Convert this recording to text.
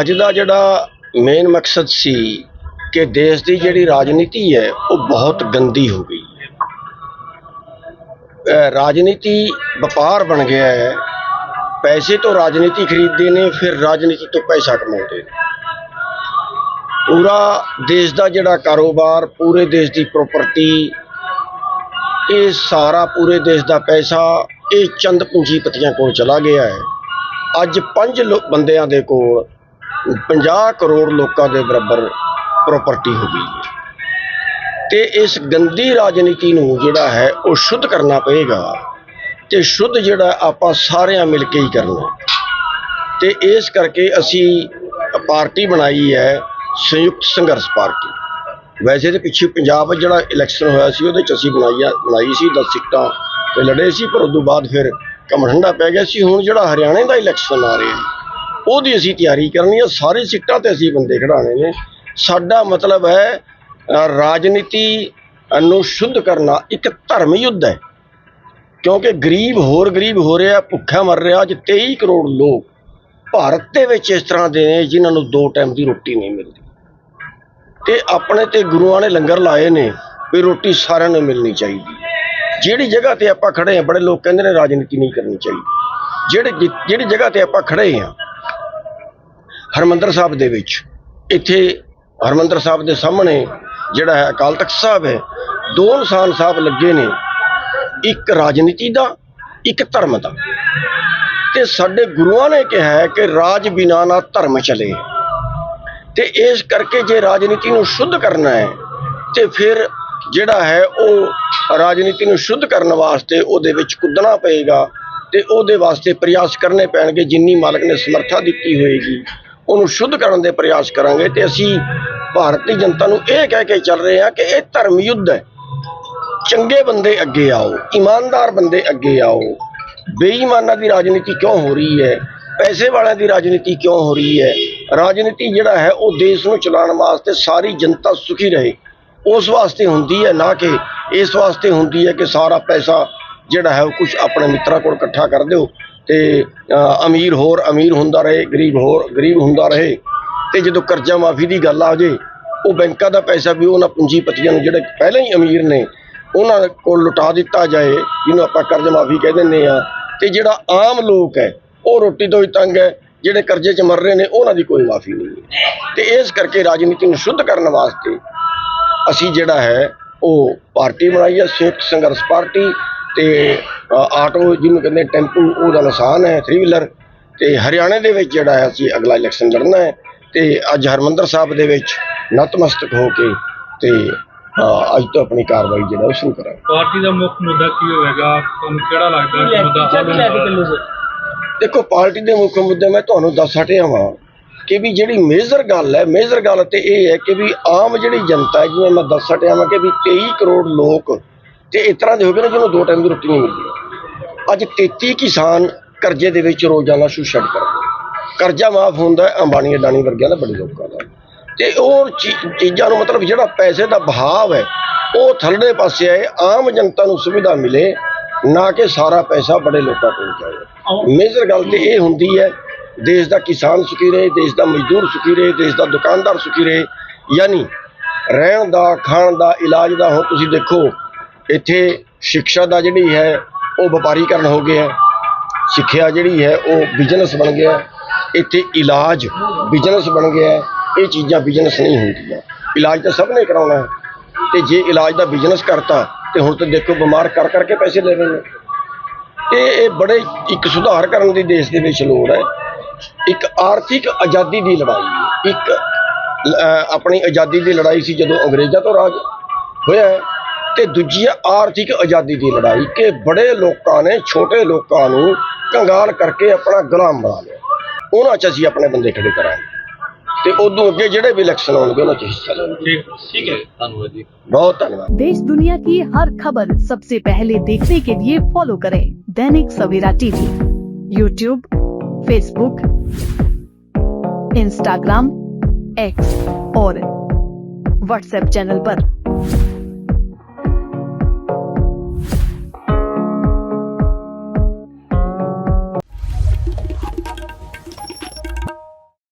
ਅੱਜ ਦਾ ਜਿਹੜਾ ਮੇਨ ਮਕਸਦ ਸੀ ਕਿ ਦੇਸ਼ ਦੀ ਜਿਹੜੀ ਰਾਜਨੀਤੀ ਹੈ, ਉਹ ਬਹੁਤ ਗੰਦੀ ਹੋ ਗਈ। ਹੈ ਰਾਜਨੀਤੀ ਵਪਾਰ ਬਣ ਗਿਆ ਹੈ। ਪੈਸੇ ਤੋਂ ਰਾਜਨੀਤੀ ਖਰੀਦਦੇ ਨੇ, ਫਿਰ ਰਾਜਨੀਤੀ ਤੋਂ ਪੈਸਾ ਕਮਾਉਂਦੇ ਨੇ। ਪੂਰਾ ਦੇਸ਼ ਦਾ ਜਿਹੜਾ ਕਾਰੋਬਾਰ, ਪੂਰੇ ਦੇਸ਼ ਦੀ ਪ੍ਰਾਪਰਟੀ ਇਹ ਸਾਰਾ ਪੂਰੇ ਦੇਸ਼ ਦਾ ਪੈਸਾ, ਇਹ ਚੰਦ ਪੂੰਜੀਪਤੀਆਂ ਕੋਲ ਚਲਾ ਗਿਆ ਹੈ। ਅੱਜ ਪੰਜ ਬੰਦਿਆਂ ਦੇ ਕੋਲ 50 ਕਰੋੜ ਲੋਕਾਂ ਦੇ ਬਰਾਬਰ ਪ੍ਰਾਪਰਟੀ ਹੋ ਗਈ ਹੈ। ਤੇ ਇਸ ਗੰਦੀ ਰਾਜਨੀਤੀ ਨੂੰ ਜਿਹੜਾ ਹੈ ਉਹ ਸ਼ੁੱਧ ਕਰਨਾ ਪਏਗਾ ਤੇ ਸ਼ੁੱਧ ਜਿਹੜਾ ਆਪਾਂ ਸਾਰਿਆਂ ਮਿਲ ਕੇ ਹੀ ਕਰਨਾ। ਤੇ ਇਸ ਕਰਕੇ ਅਸੀਂ ਪਾਰਟੀ ਬਣਾਈ ਹੈ, ਸੰਯੁਕਤ ਸੰਘਰਸ਼ ਪਾਰਟੀ। ਵੈਸੇ ਤੇ ਪਿੱਛੇ ਪੰਜਾਬ ਜਿਹੜਾ ਇਲੈਕਸ਼ਨ ਹੋਇਆ ਸੀ, ਉਹਦੇ ਚ ਅਸੀਂ ਬਣਾਈ ਬਣਾਈ ਸੀ 10 ਸੀਟਾਂ ਤੇ ਲੜੇ ਸੀ, ਪਰ ਉਦੋਂ ਬਾਅਦ ਫਿਰ ਕੰਮ ਠੰਡਾ ਪੈ ਗਿਆ ਸੀ। ਹੁਣ ਜਿਹੜਾ ਹਰਿਆਣੇ ਦਾ ਇਲੈਕਸ਼ਨ ਆ ਰਿਹਾ ਉਹਦੀ ਅਸੀਂ ਤਿਆਰੀ ਕਰਨੀ ਹੈ ਸਾਰੀ ਸੀਟਾਂ ਤੇ ਅਸੀਂ ਬੰਦੇ ਖੜਾਣੇ ਨੇ। ਸਾਡਾ ਮਤਲਬ ਹੈ ਰਾਜਨੀਤੀ ਨੂੰ ਸ਼ੁੱਧ ਕਰਨਾ ਇੱਕ ਧਰਮ ਯੁੱਧ ਹੈ। ਕਿਉਂਕਿ ਗਰੀਬ ਹੋਰ ਗਰੀਬ ਹੋ ਰਿਹਾ, ਭੁੱਖਾ ਮਰ ਰਿਹਾ, ਅੱਜ 23 ਕਰੋੜ ਲੋਕ ਭਾਰਤ ਦੇ ਵਿੱਚ ਇਸ ਤਰ੍ਹਾਂ ਦੇ ਨੇ, ਜਿਨ੍ਹਾਂ ਨੂੰ ਦੋ ਟਾਈਮ ਦੀ ਰੋਟੀ ਨਹੀਂ ਮਿਲਦੀ। ਤੇ ਆਪਣੇ ਤੇ ਗੁਰੂਆਂ ਨੇ ਲੰਗਰ ਲਾਏ ਨੇ ਵੀ ਰੋਟੀ ਸਾਰਿਆਂ ਨੂੰ ਮਿਲਣੀ ਚਾਹੀਦੀ। ਜਿਹੜੀ ਜਗ੍ਹਾ ਤੇ ਆਪਾਂ ਖੜੇ ਆ, ਬੜੇ ਲੋਕ ਕਹਿੰਦੇ ਨੇ ਰਾਜਨੀਤੀ ਨਹੀਂ ਕਰਨੀ ਚਾਹੀਦੀ। ਜਿਹੜੇ, ਜਿਹੜੀ ਜਗ੍ਹਾ ਤੇ ਆਪਾਂ ਖੜੇ ਆ ਹਰਮੰਦਰ ਸਾਹਿਬ ਦੇ ਵਿੱਚ। ਇੱਥੇ ਹਰਮੰਦਰ ਸਾਹਿਬ ਦੇ ਸਾਹਮਣੇ ਜਿਹੜਾ ਹੈ ਅਕਾਲ ਤਖਤ ਸਾਹਿਬ ਹੈ, ਦੋ ਇਨਸਾਨ ਸਾਹਿਬ ਲੱਗੇ ਨੇ। ਇੱਕ ਰਾਜਨੀਤੀ ਦਾ, ਇੱਕ ਧਰਮ ਦਾ। ਤੇ ਸਾਡੇ ਗੁਰੂਆਂ ਨੇ ਕਿਹਾ ਹੈ ਕਿ ਰਾਜ ਬਿਨਾ ਨਾ ਧਰਮ ਚਲੇ। ਤੇ ਇਸ ਕਰਕੇ ਜੇ ਰਾਜਨੀਤੀ ਨੂੰ ਸ਼ੁੱਧ ਕਰਨਾ ਹੈ, ਤੇ ਫਿਰ ਜਿਹੜਾ ਹੈ ਉਹ ਰਾਜਨੀਤੀ ਨੂੰ ਸ਼ੁੱਧ ਕਰਨ ਵਾਸਤੇ ਉਹਦੇ ਵਿੱਚ ਕੁੱਦਣਾ ਪਏਗਾ ਤੇ ਉਹਦੇ ਵਾਸਤੇ ਪ੍ਰਯਾਸ ਕਰਨੇ ਪੈਣਗੇ ਜਿੰਨੀ ਮਾਲਕ ਨੇ ਸਮਰੱਥਾ ਦਿੱਤੀ ਹੋਏਗੀ। ਉਹਨੂੰ ਸ਼ੁੱਧ ਕਰਨ ਦੇ ਪ੍ਰਯਾਸ ਕਰਾਂਗੇ ਤੇ ਅਸੀਂ ਭਾਰਤ ਦੀ ਜਨਤਾ ਨੂੰ ਇਹ ਕਹਿ ਕੇ ਚੱਲ ਰਹੇ ਹਾਂ ਕਿ ਇਹ ਧਰਮ ਯੁੱਧ ਹੈ। ਚੰਗੇ ਬੰਦੇ ਅੱਗੇ ਆਓ, ਇਮਾਨਦਾਰ ਬੰਦੇ ਅੱਗੇ ਆਓ। ਬੇਈਮਾਨਾਂ ਦੀ ਰਾਜਨੀਤੀ ਕਿਉਂ ਹੋ ਰਹੀ ਹੈ? ਪੈਸੇ ਵਾਲਿਆਂ ਦੀ ਰਾਜਨੀਤੀ ਕਿਉਂ ਹੋ ਰਹੀ ਹੈ? ਰਾਜਨੀਤੀ ਜਿਹੜਾ ਹੈ, ਉਹ ਦੇਸ਼ ਨੂੰ ਚਲਾਉਣ ਵਾਸਤੇ ਸਾਰੀ ਜਨਤਾ ਸੁਖੀ ਰਹੇ। ਉਸ ਵਾਸਤੇ ਹੁੰਦੀ ਹੈ ਨਾ ਕਿ ਇਸ ਵਾਸਤੇ ਹੁੰਦੀ ਹੈ ਕਿ ਸਾਰਾ ਪੈਸਾ ਜਿਹੜਾ ਹੈ, ਉਹ ਕੁਝ ਆਪਣੇ ਮਿੱਤਰਾਂ ਕੋਲ ਇਕੱਠਾ ਕਰ ਦਿਓ। ਤੇ ਅਮੀਰ ਹੋਰ, ਅਮੀਰ ਹੁੰਦਾ ਰਹੇ, ਗਰੀਬ ਹੋਰ, ਗਰੀਬ ਹੁੰਦਾ ਰਹੇ। ਤੇ ਜਦੋਂ ਕਰਜ਼ਾ ਮਾਫੀ ਦੀ ਗੱਲ ਆ ਜੇ, ਉਹ ਬੈਂਕਾਂ ਦਾ ਪੈਸਾ ਵੀ ਉਹਨਾਂ ਪੂੰਜੀਪਤੀਆਂ ਨੂੰ ਜਿਹੜੇ ਪਹਿਲਾਂ ਹੀ ਅਮੀਰ ਨੇ, ਉਹਨਾਂ ਕੋਲ ਲੁਟਾ ਦਿੱਤਾ ਜਾਏ, ਜਿਹਨੂੰ ਆਪਾਂ ਕਰਜ਼ ਮਾਫੀ ਕਹਿ ਦਿੰਦੇ ਆ ਤੇ ਜਿਹੜਾ ਆਮ ਲੋਕ ਹੈ, ਉਹ ਰੋਟੀ ਤੋਂ ਹੀ ਤੰਗ ਹੈ, ਜਿਹੜੇ ਕਰਜ਼ੇ 'ਚ ਮਰ ਰਹੇ ਨੇ, ਉਹਨਾਂ ਦੀ ਕੋਈ ਮਾਫੀ ਨਹੀਂ ਹੈ। ਤੇ ਇਸ ਕਰਕੇ ਰਾਜਨੀਤੀ ਨੂੰ ਸ਼ੁੱਧ ਕਰਨ ਵਾਸਤੇ ਅਸੀਂ ਜਿਹੜਾ ਹੈ, ਉਹ ਪਾਰਟੀ ਬਣਾਈ ਹੈ ਸੰਯੁਕਤ ਸੰਘਰਸ਼ ਪਾਰਟੀ ਤੇ ਆਟੋ ਜਿਹਨੂੰ ਕਹਿੰਦੇ ਟੈਂਪੂ ਉਹਦਾ ਨਿਸ਼ਾਨ ਹੈ 3 ਵੀਲਰ ਤੇ ਹਰਿਆਣੇ ਦੇ ਵਿੱਚ ਜਿਹੜਾ ਹੈ ਅਸੀਂ ਅਗਲਾ ਇਲੈਕਸ਼ਨ ਲੜਨਾ ਹੈ ਤੇ ਅੱਜ ਹਰਮੰਦਰ ਸਾਹਿਬ ਦੇ ਵਿੱਚ ਨਤਮਸਤਕ ਹੋ ਕੇ ਤੇ ਅੱਜ ਤੋਂ ਆਪਣੀ ਕਾਰਵਾਈ ਜਿਹੜਾ ਉਹ ਸ਼ੁਰੂ ਕਰਾਂਗੇ। ਪਾਰਟੀ ਦਾ ਮੁੱਖ ਮੁੱਦਾ ਕੀ ਹੋਵੇਗਾ? ਤੁਹਾਨੂੰ ਕਿਹੜਾ ਲੱਗਦਾ ਮੁੱਦਾ ਦੇਖੋ ਪਾਰਟੀ ਦੇ ਮੁੱਖ ਮੁੱਦੇ ਮੈਂ ਤੁਹਾਨੂੰ ਦੱਸ ਹਟਿਆ ਵਾਂ ਕਿ ਵੀ ਜਿਹੜੀ ਮੇਜਰ ਗੱਲ ਹੈ ਮੇਜਰ ਗੱਲ ਤੇ ਇਹ ਹੈ ਕਿ ਵੀ ਆਮ ਜਿਹੜੀ ਜਨਤਾ ਹੈ ਜਿਵੇਂ ਮੈਂ ਦੱਸ ਹਟਿਆ ਵਾਂ ਕਿ ਵੀ 23 ਕਰੋੜ ਲੋਕ ਤੇ ਇਸ ਤਰ੍ਹਾਂ ਦੇ ਹੋ ਗਏ ਨੇ ਜਿਹਨੂੰ ਦੋ ਟਾਈਮ ਦੀ ਰੋਟੀ ਨਹੀਂ ਮਿਲਦੀ। ਅੱਜ 33 ਕਿਸਾਨ ਕਰਜ਼ੇ ਦੇ ਵਿੱਚ ਰੋਜ਼ਾਨਾ ਸੁਸਾਈਡ ਕਰਦੇ ਕਰਜ਼ਾ ਮਾਫ ਹੁੰਦਾ ਹੈ ਅੰਬਾਨੀ ਅਡਾਨੀ ਵਰਗਿਆਂ ਦਾ ਬੜੇ ਲੋਕਾਂ ਦਾ ਤੇ ਉਹ ਚੀ- ਚੀਜ਼ਾਂ ਨੂੰ ਮਤਲਬ ਜਿਹੜਾ ਪੈਸੇ ਦਾ ਬਹਾਵ ਹੈ, ਉਹ ਥੱਲੜੇ ਪਾਸੇ ਆਏ, ਆਮ ਜਨਤਾ ਨੂੰ ਸੁਵਿਧਾ ਮਿਲੇ, ਨਾ ਕਿ ਸਾਰਾ ਪੈਸਾ ਬੜੇ ਲੋਕਾਂ ਕੋਲ ਜਾਏ। ਮੇਜਰ ਗੱਲ ਤੇ ਇਹ ਹੁੰਦੀ ਹੈ, ਦੇਸ਼ ਦਾ ਕਿਸਾਨ ਸੁਖੀ ਰਹੇ, ਦੇਸ਼ ਦਾ ਮਜ਼ਦੂਰ ਸੁਖੀ ਰਹੇ, ਦੇਸ਼ ਦਾ ਦੁਕਾਨਦਾਰ ਸੁਖੀ ਰਹੇ। ਯਾਨੀ ਰਹਿਣ ਦਾ, ਖਾਣ ਦਾ, ਇਲਾਜ ਦਾ, ਹੁਣ ਤੁਸੀਂ ਦੇਖੋ ਇੱਥੇ ਸ਼ਿਕਸ਼ਾ ਦਾ ਜਿਹੜੀ ਹੈ, ਉਹ ਵਪਾਰੀਕਰਨ ਹੋ ਗਿਆ ਸਿੱਖਿਆ ਜਿਹੜੀ ਹੈ, ਉਹ ਬਿਜ਼ਨਸ ਬਣ ਗਿਆ ਇੱਥੇ ਇਲਾਜ ਬਿਜ਼ਨਸ ਬਣ ਗਿਆ ਇਹ ਚੀਜ਼ਾਂ ਬਿਜ਼ਨਸ ਨਹੀਂ ਹੁੰਦੀਆਂ। ਇਲਾਜ ਤਾਂ ਸਭ ਨੇ ਕਰਾਉਣਾ ਹੈ। ਤੇ ਜੇ ਇਲਾਜ ਦਾ ਬਿਜ਼ਨਸ ਕਰਤਾ, ਤੇ ਹੁਣ ਤਾਂ ਦੇਖੋ ਬਿਮਾਰ ਕਰ ਕਰਕੇ ਪੈਸੇ ਲੈ ਰਹੇ ਨੇ। ਇਹ ਇਹ ਬੜੇ ਇੱਕ ਸੁਧਾਰ ਕਰਨ ਦੀ ਦੇਸ਼ ਦੇ ਵਿੱਚ ਲੋੜ ਹੈ। ਇੱਕ ਆਰਥਿਕ ਆਜ਼ਾਦੀ ਦੀ ਲੜਾਈ। ਇੱਕ ਆਪਣੀ ਆਜ਼ਾਦੀ ਦੀ ਲੜਾਈ ਸੀ ਜਦੋਂ ਅੰਗਰੇਜ਼ਾਂ ਤੋਂ ਰਾਜ ਹੋਇਆ ਤੇ ਦੂਜੀ ਹੈ ਆਰਥਿਕ ਆਜ਼ਾਦੀ ਦੀ ਲੜਾਈ ਕਿ ਬੜੇ ਲੋਕਾਂ ਨੇ ਛੋਟੇ ਲੋਕਾਂ ਨੂੰ ਕੰਗਾਲ ਕਰਕੇ ਆਪਣਾ ਗੁਲਾਮ ਬਣਾ ਲਿਆ ਉਹਨਾਂ 'ਚ ਅਸੀਂ ਆਪਣੇ ਬੰਦੇ ਖੜੇ ਕਰਾਂਗੇ ਤੇ ਉਦੋਂ ਅੱਗੇ ਜਿਹੜੇ ਵੀ ਇਲੈਕਸ਼ਨ ਆਉਣਗੇ ਉਹਨਾਂ 'ਚ ਹਿੱਸਾ ਲੈਣਗੇ ਠੀਕ ਠੀਕ ਹੈ ਧੰਨਵਾਦ ਜੀ ਬਹੁਤ ਧੰਨਵਾਦ देश दुनिया की हर खबर सबसे पहले देखने के लिए फॉलो करें Dainik Savera TV YouTube Facebook Instagram X और व्हाट्सएप चैनल पर।